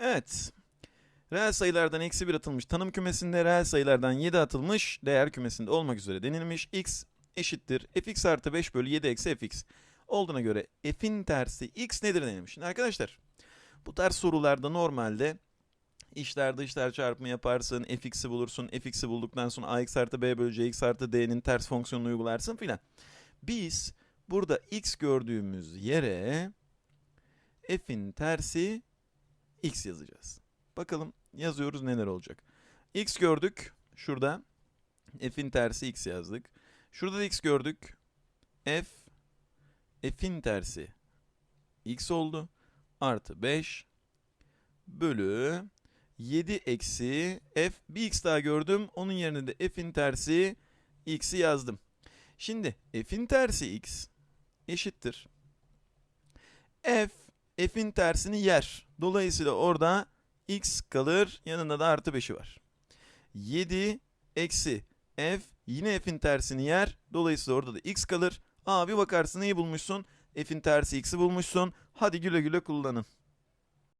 Evet. Reel sayılardan eksi 1 atılmış tanım kümesinde reel sayılardan 7 atılmış değer kümesinde olmak üzere denilmiş. x eşittir fx artı 5 bölü 7 eksi fx. Olduğuna göre f'in tersi x nedir denilmiş. Şimdi arkadaşlar bu tarz sorularda normalde işler dışlar çarpımı yaparsın, fx'i bulursun, fx'i bulduktan sonra ax artı b bölü cx artı d'nin ters fonksiyonunu uygularsın filan. Biz burada x gördüğümüz yere f'in tersi x yazacağız. Bakalım yazıyoruz neler olacak. x gördük şurada. f'in tersi x yazdık. Şurada da x gördük. f f'in tersi x oldu. Artı 5 bölü 7 eksi f bir x daha gördüm. Onun yerine de f'in tersi x'i yazdım. Şimdi f'in tersi x eşittir. f f'in tersini yer. Dolayısıyla orada x kalır. Yanında da artı 5'i var. 7 eksi f yine f'in tersini yer. Dolayısıyla orada da x kalır. Abi bakarsın neyi bulmuşsun? F'in tersi x'i bulmuşsun. Hadi güle güle kullanın.